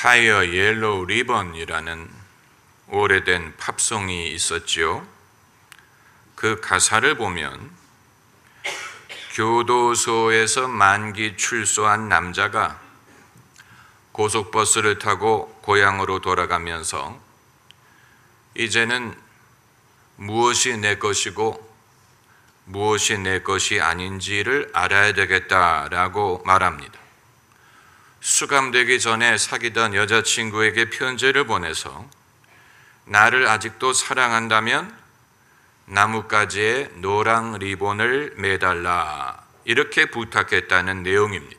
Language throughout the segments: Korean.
타이어 옐로우 리번이라는 오래된 팝송이 있었지요. 그 가사를 보면 교도소에서 만기 출소한 남자가 고속버스를 타고 고향으로 돌아가면서 이제는 무엇이 내 것이고 무엇이 내 것이 아닌지를 알아야 되겠다라고 말합니다. 수감되기 전에 사귀던 여자친구에게 편지를 보내서 나를 아직도 사랑한다면 나뭇가지에 노랑 리본을 매달라 이렇게 부탁했다는 내용입니다.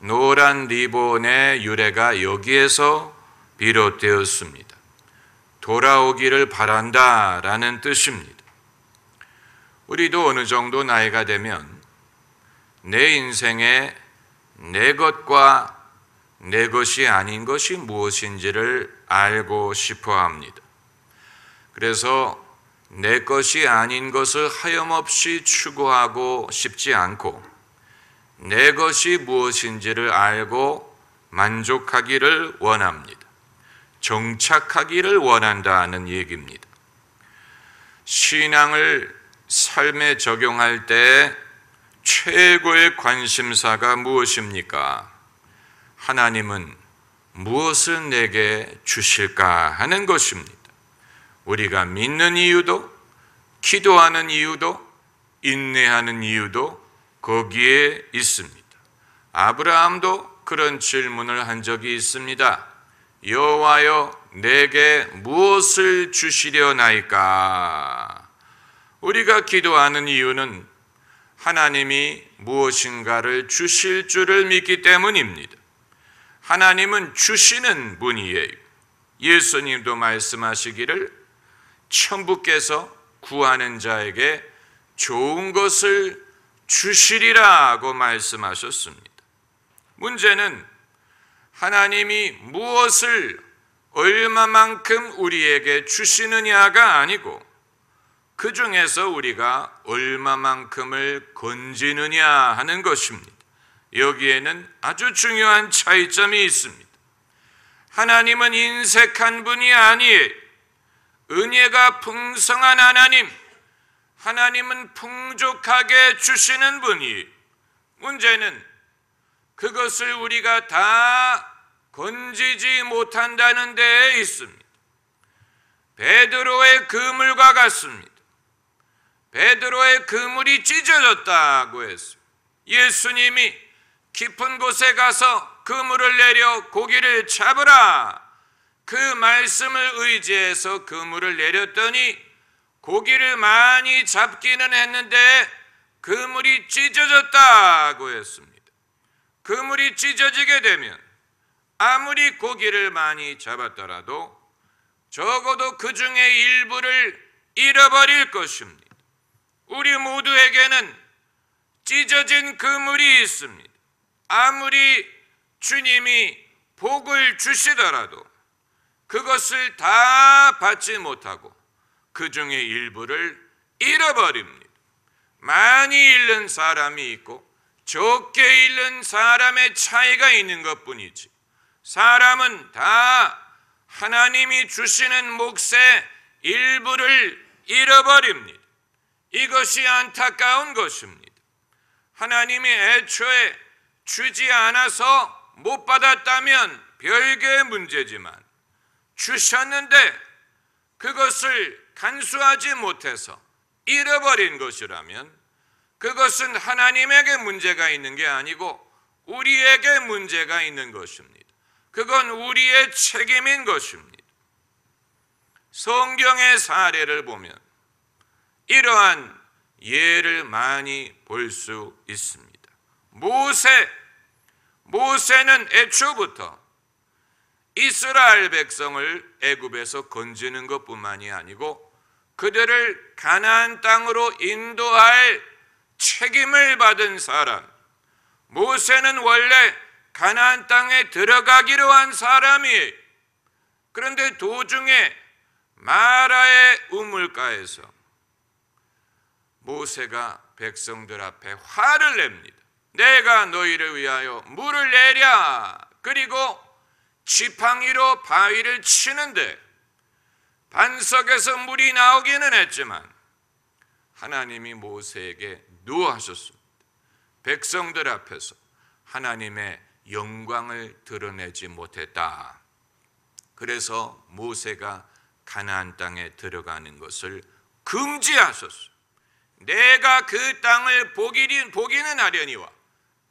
노란 리본의 유래가 여기에서 비롯되었습니다. 돌아오기를 바란다 라는 뜻입니다. 우리도 어느 정도 나이가 되면 내 인생에 내 것과 내 것이 아닌 것이 무엇인지를 알고 싶어 합니다. 그래서 내 것이 아닌 것을 하염없이 추구하고 싶지 않고 내 것이 무엇인지를 알고 만족하기를 원합니다. 정착하기를 원한다는 얘기입니다. 신앙을 삶에 적용할 때 최고의 관심사가 무엇입니까? 하나님은 무엇을 내게 주실까 하는 것입니다. 우리가 믿는 이유도, 기도하는 이유도, 인내하는 이유도 거기에 있습니다. 아브라함도 그런 질문을 한 적이 있습니다. 여호와여 내게 무엇을 주시려나이까? 우리가 기도하는 이유는 하나님이 무엇인가를 주실 줄을 믿기 때문입니다. 하나님은 주시는 분이에요. 예수님도 말씀하시기를 천부께서 구하는 자에게 좋은 것을 주시리라고 말씀하셨습니다. 문제는 하나님이 무엇을 얼마만큼 우리에게 주시느냐가 아니고 그 중에서 우리가 얼마만큼을 건지느냐 하는 것입니다. 여기에는 아주 중요한 차이점이 있습니다. 하나님은 인색한 분이 아니에요. 은혜가 풍성한 하나님, 하나님은 풍족하게 주시는 분이 문제는 그것을 우리가 다 건지지 못한다는 데에 있습니다. 베드로의 그물과 같습니다. 베드로의 그물이 찢어졌다고 했어요. 예수님이 깊은 곳에 가서 그물을 내려 고기를 잡으라. 그 말씀을 의지해서 그물을 내렸더니 고기를 많이 잡기는 했는데 그물이 찢어졌다고 했습니다. 그물이 찢어지게 되면 아무리 고기를 많이 잡았더라도 적어도 그 중에 일부를 잃어버릴 것입니다. 우리 모두에게는 찢어진 그물이 있습니다. 아무리 주님이 복을 주시더라도 그것을 다 받지 못하고 그 중에 일부를 잃어버립니다. 많이 잃는 사람이 있고 적게 잃는 사람의 차이가 있는 것 뿐이지. 사람은 다 하나님이 주시는 몫의 일부를 잃어버립니다. 이것이 안타까운 것입니다. 하나님이 애초에 주지 않아서 못 받았다면 별개의 문제지만 주셨는데 그것을 간수하지 못해서 잃어버린 것이라면 그것은 하나님에게 문제가 있는 게 아니고 우리에게 문제가 있는 것입니다. 그건 우리의 책임인 것입니다. 성경의 사례를 보면 이러한 예를 많이 볼 수 있습니다. 모세 모세는 애초부터 이스라엘 백성을 애굽에서 건지는 것뿐만이 아니고 그들을 가나안 땅으로 인도할 책임을 받은 사람. 모세는 원래 가나안 땅에 들어가기로 한 사람이 그런데 도중에 마라의 우물가에서 모세가 백성들 앞에 화를 냅니다. 내가 너희를 위하여 물을 내랴. 그리고 지팡이로 바위를 치는데 반석에서 물이 나오기는 했지만 하나님이 모세에게 노하셨습니다. 백성들 앞에서 하나님의 영광을 드러내지 못했다. 그래서 모세가 가나안 땅에 들어가는 것을 금지하셨어요. 내가 그 땅을 보기는, 보기는 하려니와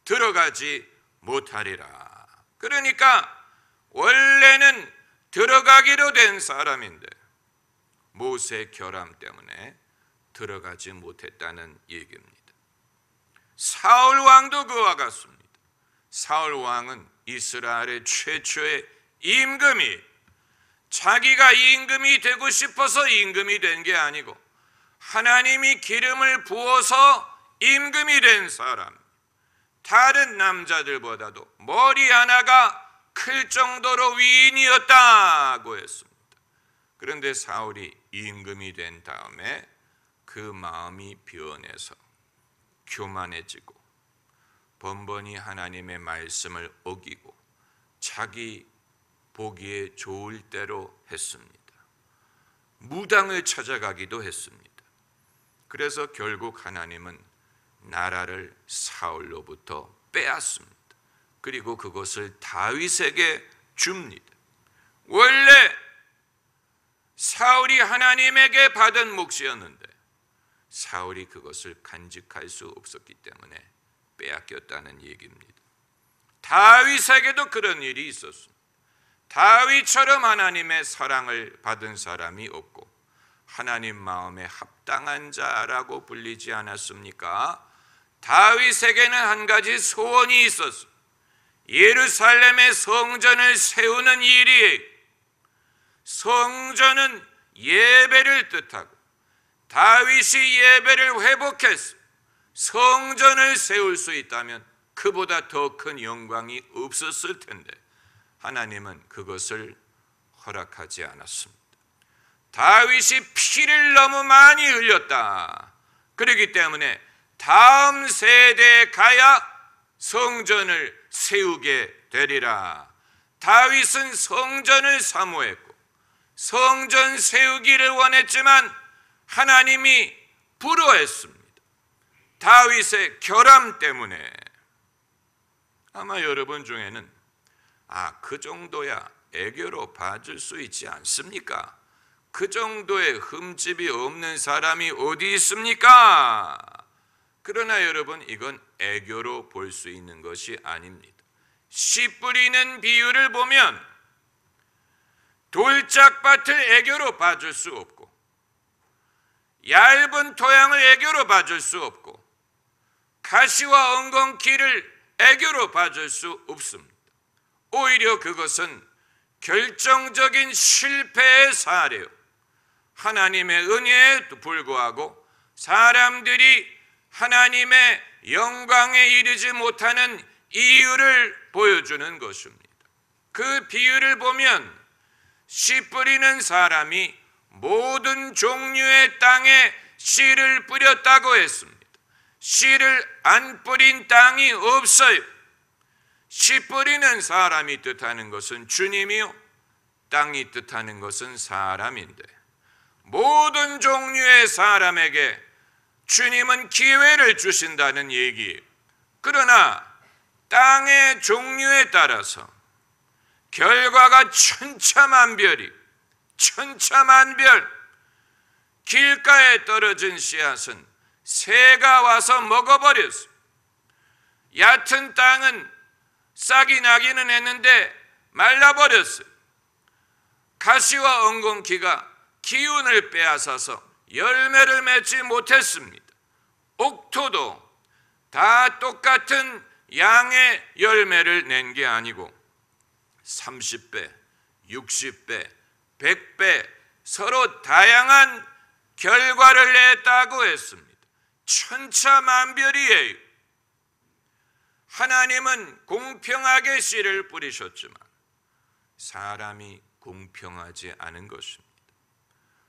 들어가지 못하리라. 그러니까 원래는 들어가기로 된 사람인데 모세 결함 때문에 들어가지 못했다는 얘기입니다. 사울 왕도 그와 같습니다. 사울 왕은 이스라엘의 최초의 임금이 자기가 임금이 되고 싶어서 임금이 된 게 아니고 하나님이 기름을 부어서 임금이 된 사람. 다른 남자들보다도 머리 하나가 클 정도로 위인이었다고 했습니다. 그런데 사울이 임금이 된 다음에 그 마음이 변해서 교만해지고 번번이 하나님의 말씀을 어기고 자기 보기에 좋을 대로 했습니다. 무당을 찾아가기도 했습니다. 그래서 결국 하나님은 나라를 사울로부터 빼앗습니다. 그리고 그것을 다윗에게 줍니다. 원래 사울이 하나님에게 받은 몫이었는데 사울이 그것을 간직할 수 없었기 때문에 빼앗겼다는 얘기입니다. 다윗에게도 그런 일이 있었습니다. 다윗처럼 하나님의 사랑을 받은 사람이 없고 하나님 마음에 합 당한 자라고 불리지 않았습니까? 다윗에게는 한 가지 소원이 있었습니다. 예루살렘의 성전을 세우는 일이 성전은 예배를 뜻하고 다윗이 예배를 회복해서 성전을 세울 수 있다면 그보다 더 큰 영광이 없었을 텐데 하나님은 그것을 허락하지 않았습니다. 다윗이 피를 너무 많이 흘렸다. 그렇기 때문에 다음 세대에 가야 성전을 세우게 되리라. 다윗은 성전을 사모했고 성전 세우기를 원했지만 하나님이 불허했습니다. 다윗의 결함 때문에 아마 여러분 중에는 아, 그 정도야 애교로 봐줄 수 있지 않습니까? 그 정도의 흠집이 없는 사람이 어디 있습니까? 그러나 여러분 이건 애교로 볼 수 있는 것이 아닙니다. 씨 뿌리는 비유를 보면 돌짝밭을 애교로 봐줄 수 없고 얇은 토양을 애교로 봐줄 수 없고 가시와 엉겅퀴를 애교로 봐줄 수 없습니다. 오히려 그것은 결정적인 실패의 사례요. 하나님의 은혜에 불구하고 사람들이 하나님의 영광에 이르지 못하는 이유를 보여주는 것입니다. 그 비유를 보면 씨 뿌리는 사람이 모든 종류의 땅에 씨를 뿌렸다고 했습니다. 씨를 안 뿌린 땅이 없어요. 씨 뿌리는 사람이 뜻하는 것은 주님이요. 땅이 뜻하는 것은 사람인데 모든 종류의 사람에게 주님은 기회를 주신다는 얘기예요. 그러나 땅의 종류에 따라서 결과가 천차만별이 천차만별 길가에 떨어진 씨앗은 새가 와서 먹어버렸어. 얕은 땅은 싹이 나기는 했는데 말라버렸어요. 가시와 엉겅퀴가 기운을 빼앗아서 열매를 맺지 못했습니다. 옥토도 다 똑같은 양의 열매를 낸 게 아니고 30배, 60배, 100배 서로 다양한 결과를 냈다고 했습니다. 천차만별이에요. 하나님은 공평하게 씨를 뿌리셨지만 사람이 공평하지 않은 것입니다.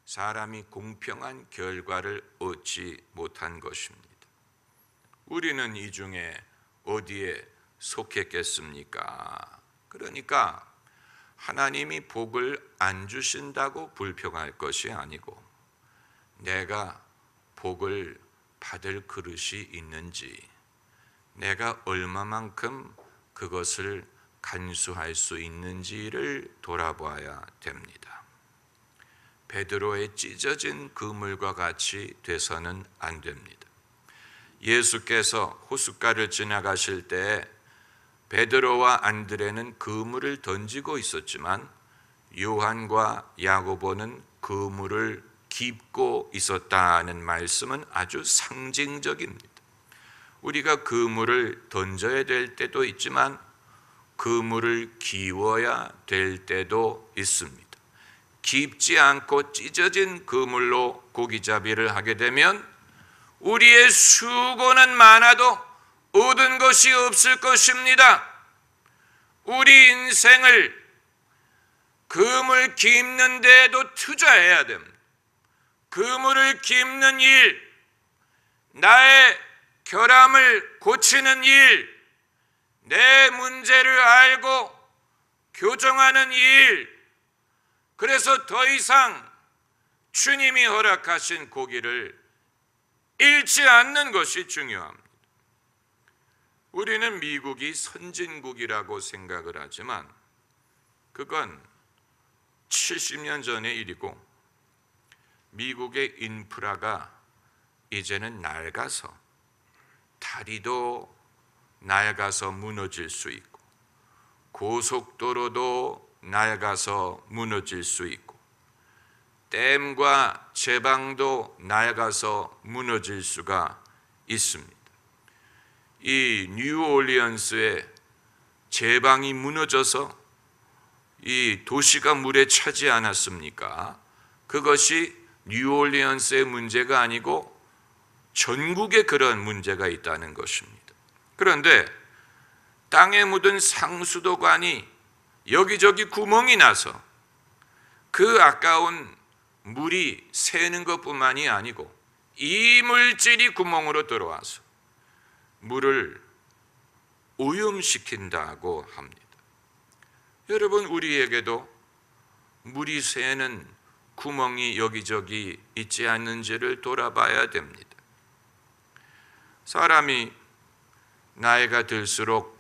사람이 공평한 결과를 얻지 못한 것입니다. 우리는 이 중에 어디에 속했겠습니까? 그러니까 하나님이 복을 안 주신다고 불평할 것이 아니고 내가 복을 받을 그릇이 있는지 내가 얼마만큼 그것을 간수할 수 있는지를 돌아봐야 됩니다. 베드로의 찢어진 그물과 같이 돼서는 안 됩니다. 예수께서 호숫가를 지나가실 때 베드로와 안드레는 그물을 던지고 있었지만 요한과 야고보는 그물을 깊고 있었다는 말씀은 아주 상징적입니다. 우리가 그물을 던져야 될 때도 있지만 그물을 기워야 될 때도 있습니다. 깊지 않고 찢어진 그물로 고기잡이를 하게 되면 우리의 수고는 많아도 얻은 것이 없을 것입니다. 우리 인생을 그물 깊는 데에도 투자해야 됩니다. 그물을 깊는 일, 나의 결함을 고치는 일, 내 문제를 알고 교정하는 일, 그래서 더 이상 주님이 허락하신 고기를 잃지 않는 것이 중요합니다. 우리는 미국이 선진국이라고 생각을 하지만 그건 70년 전의 일이고 미국의 인프라가 이제는 낡아서 다리도 낡아서 무너질 수 있고 고속도로도 낡아서 무너질 수 있고 댐과 제방도 낡아서 무너질 수가 있습니다. 이 뉴올리언스의 제방이 무너져서 이 도시가 물에 차지 않았습니까? 그것이 뉴올리언스의 문제가 아니고 전국에 그런 문제가 있다는 것입니다. 그런데 땅에 묻은 상수도관이 여기저기 구멍이 나서 그 아까운 물이 새는 것뿐만이 아니고 이 물질이 구멍으로 들어와서 물을 오염시킨다고 합니다. 여러분 우리에게도 물이 새는 구멍이 여기저기 있지 않는지를 돌아봐야 됩니다. 사람이 나이가 들수록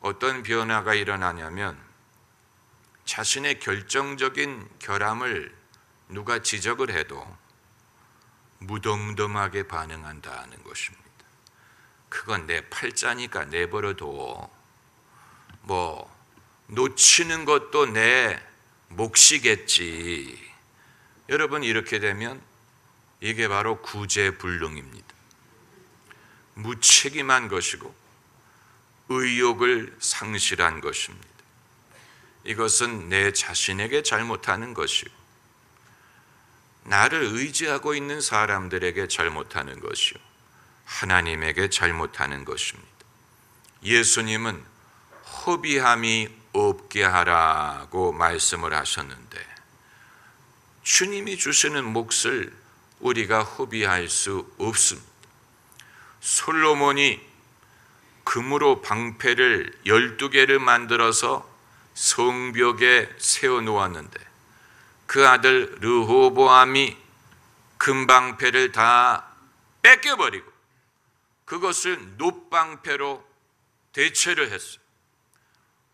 어떤 변화가 일어나냐면 자신의 결정적인 결함을 누가 지적을 해도 무덤덤하게 반응한다는 것입니다. 그건 내 팔자니까 내버려둬. 뭐 놓치는 것도 내 몫이겠지. 여러분 이렇게 되면 이게 바로 구제불능입니다. 무책임한 것이고 의욕을 상실한 것입니다. 이것은 내 자신에게 잘못하는 것이고 나를 의지하고 있는 사람들에게 잘못하는 것이요 하나님에게 잘못하는 것입니다. 예수님은 허비함이 없게 하라고 말씀을 하셨는데 주님이 주시는 몫을 우리가 허비할 수 없습니다. 솔로몬이 금으로 방패를 12개를 만들어서 성벽에 세워 놓았는데 그 아들 르호보암이 금방패를 다 뺏겨버리고 그것을 노방패로 대체를 했어요.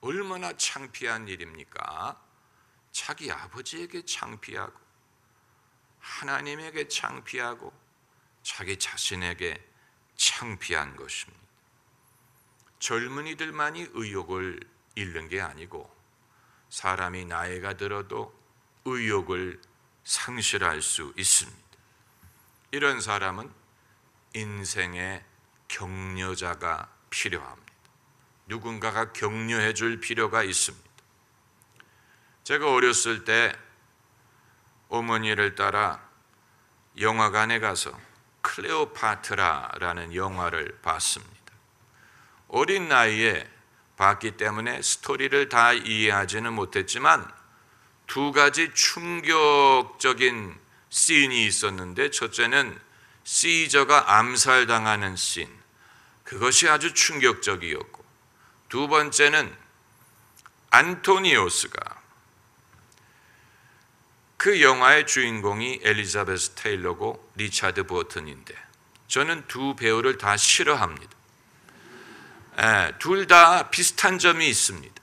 얼마나 창피한 일입니까? 자기 아버지에게 창피하고 하나님에게 창피하고 자기 자신에게 창피한 것입니다. 젊은이들만이 의욕을 잃는 게 아니고 사람이 나이가 들어도 의욕을 상실할 수 있습니다. 이런 사람은 인생의 격려자가 필요합니다. 누군가가 격려해 줄 필요가 있습니다. 제가 어렸을 때 어머니를 따라 영화관에 가서 클레오파트라라는 영화를 봤습니다. 어린 나이에 봤기 때문에 스토리를 다 이해하지는 못했지만 두 가지 충격적인 씬이 있었는데 첫째는 시저가 암살당하는 씬 그것이 아주 충격적이었고 두 번째는 안토니오스가 그 영화의 주인공이 엘리자베스 테일러고 리차드 버튼인데 저는 두 배우를 다 싫어합니다. 예, 둘다 비슷한 점이 있습니다.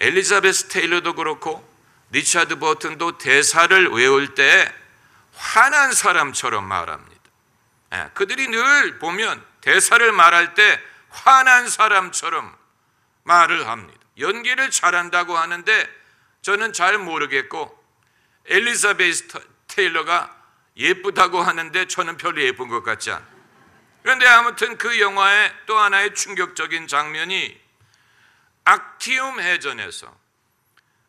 엘리자베스 테일러도 그렇고 리차드 버튼도 대사를 외울 때 화난 사람처럼 말합니다. 예, 그들이 늘 보면 대사를 말할 때 화난 사람처럼 말을 합니다. 연기를 잘한다고 하는데 저는 잘 모르겠고 엘리자베스 테일러가 예쁘다고 하는데 저는 별로 예쁜 것 같지 않아요. 그런데 아무튼 그 영화의 또 하나의 충격적인 장면이 악티움 해전에서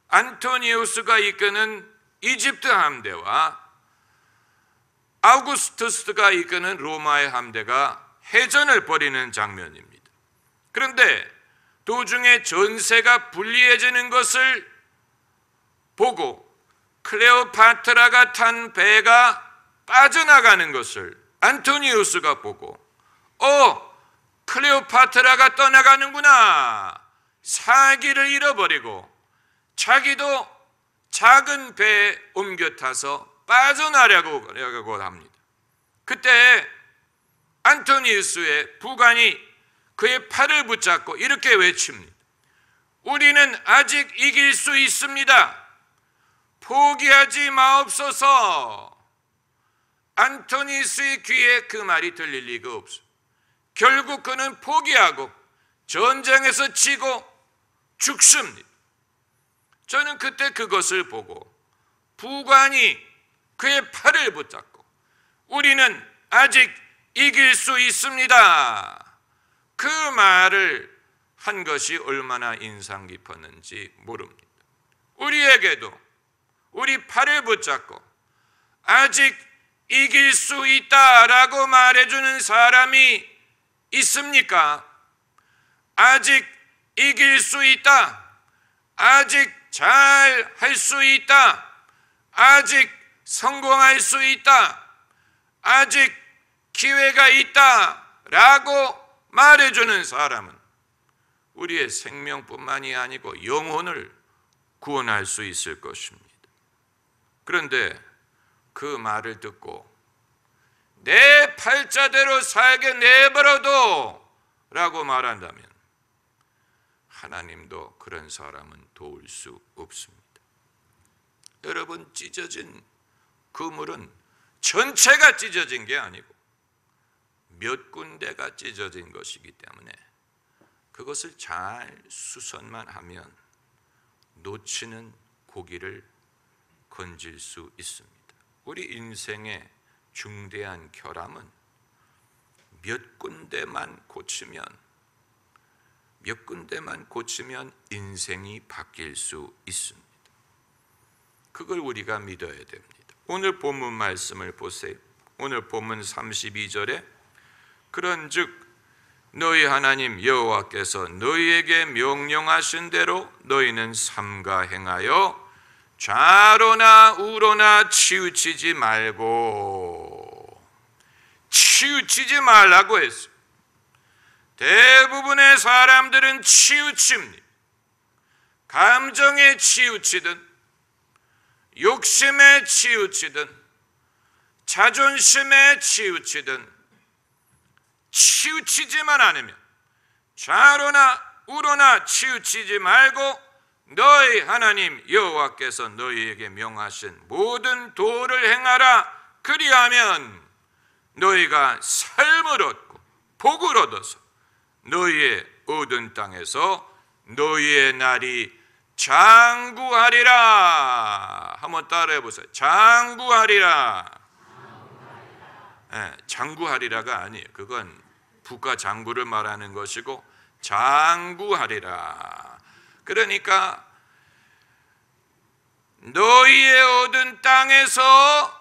안토니우스가 이끄는 이집트 함대와 아우구스투스가 이끄는 로마의 함대가 해전을 벌이는 장면입니다. 그런데 도중에 전세가 불리해지는 것을 보고 클레오파트라가 탄 배가 빠져나가는 것을 안토니우스가 보고 어 클레오파트라가 떠나가는구나 사기를 잃어버리고 자기도 작은 배에 옮겨 타서 빠져나려고 합니다. 그때 안토니우스의 부관이 그의 팔을 붙잡고 이렇게 외칩니다. 우리는 아직 이길 수 있습니다. 포기하지 마옵소서. 안토니스의 귀에 그 말이 들릴 리가 없어. 결국 그는 포기하고 전쟁에서 지고 죽습니다. 저는 그때 그것을 보고 부관이 그의 팔을 붙잡고 우리는 아직 이길 수 있습니다. 그 말을 한 것이 얼마나 인상 깊었는지 모릅니다. 우리에게도 우리 팔을 붙잡고 아직 이길 수 있다라고 말해주는 사람이 있습니까? 아직 이길 수 있다. 아직 잘 할 수 있다. 아직 성공할 수 있다. 아직 기회가 있다. 라고 말해주는 사람은 우리의 생명뿐만이 아니고 영혼을 구원할 수 있을 것입니다. 그런데 그 말을 듣고 내 팔자대로 살게 내버려둬 라고 말한다면 하나님도 그런 사람은 도울 수 없습니다. 여러분 찢어진 그물은 전체가 찢어진 게 아니고 몇 군데가 찢어진 것이기 때문에 그것을 잘 수선만 하면 놓치는 고기를 건질 수 있습니다. 우리 인생의 중대한 결함은 몇 군데만 고치면 몇 군데만 고치면 인생이 바뀔 수 있습니다. 그걸 우리가 믿어야 됩니다. 오늘 본문 말씀을 보세요. 오늘 본문 32절에 그런즉 너희 하나님 여호와께서 너희에게 명령하신 대로 너희는 삼가 행하여 좌로나 우로나 치우치지 말고 치우치지 말라고 했어요. 대부분의 사람들은 치우칩니다. 감정에 치우치든 욕심에 치우치든 자존심에 치우치든 치우치지만 않으면 좌로나 우로나 치우치지 말고 너희 하나님 여호와께서 너희에게 명하신 모든 도를 행하라 그리하면 너희가 삶을 얻고 복을 얻어서 너희의 얻은 땅에서 너희의 날이 장구하리라. 한번 따라해 보세요. 장구하리라. 네, 장구하리라가 아니에요. 그건 국가 장구를 말하는 것이고 장구하리라. 그러니까 너희의 얻은 땅에서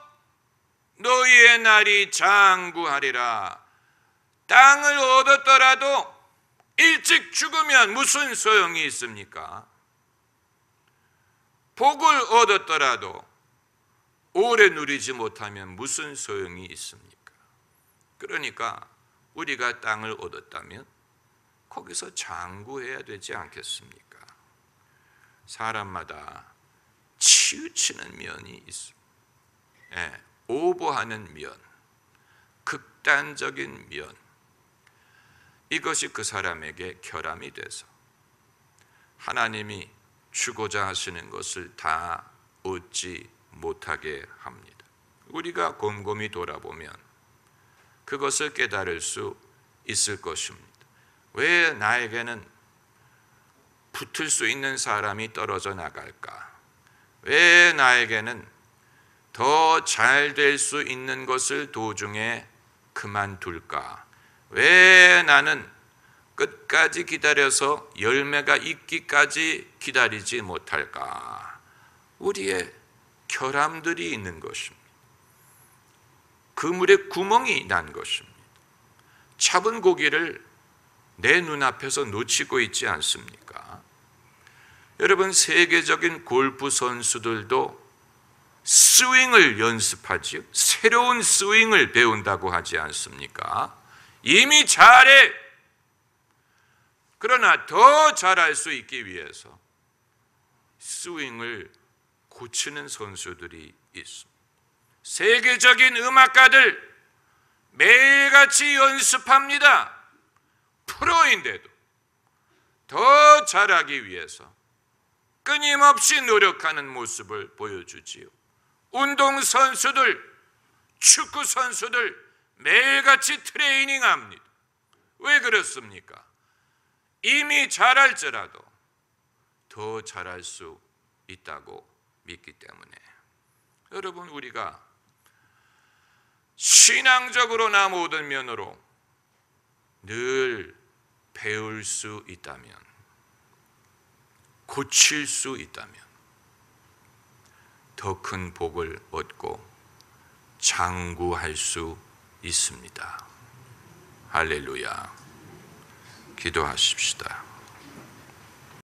너희의 날이 장구하리라. 땅을 얻었더라도 일찍 죽으면 무슨 소용이 있습니까? 복을 얻었더라도 오래 누리지 못하면 무슨 소용이 있습니까? 그러니까 우리가 땅을 얻었다면 거기서 장구해야 되지 않겠습니까? 사람마다 치우치는 면이 있습니다. 예, 오버하는 면, 극단적인 면. 이것이 그 사람에게 결함이 돼서 하나님이 주고자 하시는 것을 다 얻지 못하게 합니다. 우리가 곰곰이 돌아보면 그것을 깨달을 수 있을 것입니다. 왜 나에게는 붙을 수 있는 사람이 떨어져 나갈까? 왜 나에게는 더 잘 될 수 있는 것을 도중에 그만둘까? 왜 나는 끝까지 기다려서 열매가 있기까지 기다리지 못할까? 우리의 결함들이 있는 것입니다. 그물에 구멍이 난 것입니다. 잡은 고기를 내 눈앞에서 놓치고 있지 않습니까? 여러분, 세계적인 골프 선수들도 스윙을 연습하지요. 새로운 스윙을 배운다고 하지 않습니까? 이미 잘해. 그러나 더 잘할 수 있기 위해서 스윙을 고치는 선수들이 있습니다. 세계적인 음악가들 매일같이 연습합니다. 프로인데도 더 잘하기 위해서 끊임없이 노력하는 모습을 보여주지요. 운동 선수들, 축구 선수들 매일같이 트레이닝 합니다. 왜 그렇습니까? 이미 잘할지라도 더 잘할 수 있다고 믿기 때문에 여러분 우리가 신앙적으로나 모든 면으로 늘 배울 수 있다면 고칠 수 있다면 더 큰 복을 얻고 장구할 수 있습니다. 할렐루야. 기도하십시다.